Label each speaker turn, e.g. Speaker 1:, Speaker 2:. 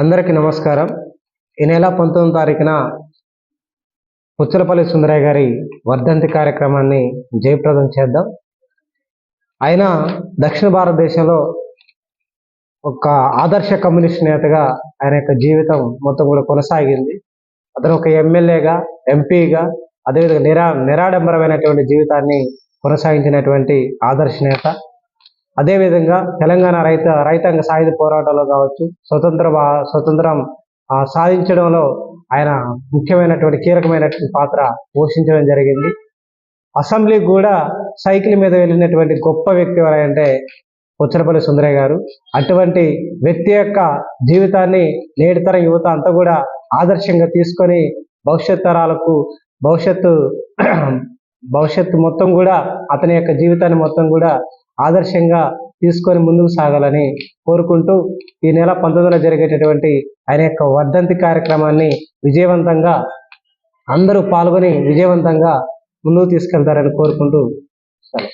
Speaker 1: అందరికీ నమస్కారం. ఈ నెల పంతొమ్మిది తారీఖున పుచ్చలపల్లి సుందరయ్య గారి వర్ధంతి కార్యక్రమాన్ని జయప్రదం చేద్దాం. ఆయన దక్షిణ భారతదేశంలో ఒక ఆదర్శ కమ్యూనిస్ట్ నేతగా ఆయన యొక్క జీవితం మొత్తం కూడా కొనసాగింది. అతను ఒక ఎమ్మెల్యేగా ఎంపీగా అదేవిధంగా నిరా నిరాడంబరమైనటువంటి జీవితాన్ని కొనసాగించినటువంటి ఆదర్శ నేత. అదేవిధంగా తెలంగాణ రైత రైతాంగ సాయుధ పోరాటంలో కావచ్చు స్వతంత్ర స్వతంత్రం సాధించడంలో ఆయన ముఖ్యమైనటువంటి కీలకమైనటువంటి పాత్ర పోషించడం జరిగింది. అసెంబ్లీకి కూడా సైకిల్ మీద వెళ్ళినటువంటి గొప్ప వ్యక్తి ఎవరంటే ఉచ్చరపల్లి సుందరయ్య గారు. అటువంటి వ్యక్తి యొక్క జీవితాన్ని నేటి తరం యువత అంతా కూడా ఆదర్శంగా తీసుకొని భవిష్యత్ తరాలకు భవిష్యత్తు భవిష్యత్తు మొత్తం కూడా అతని యొక్క జీవితాన్ని మొత్తం కూడా ఆదర్శంగా తీసుకొని ముందుకు సాగాలని కోరుకుంటూ ఈ నెల పంతొమ్మిదిలో జరిగేటటువంటి ఆయన యొక్క వర్ధంతి కార్యక్రమాన్ని విజయవంతంగా అందరూ పాల్గొని విజయవంతంగా ముందుకు తీసుకెళ్తారని కోరుకుంటూ సరే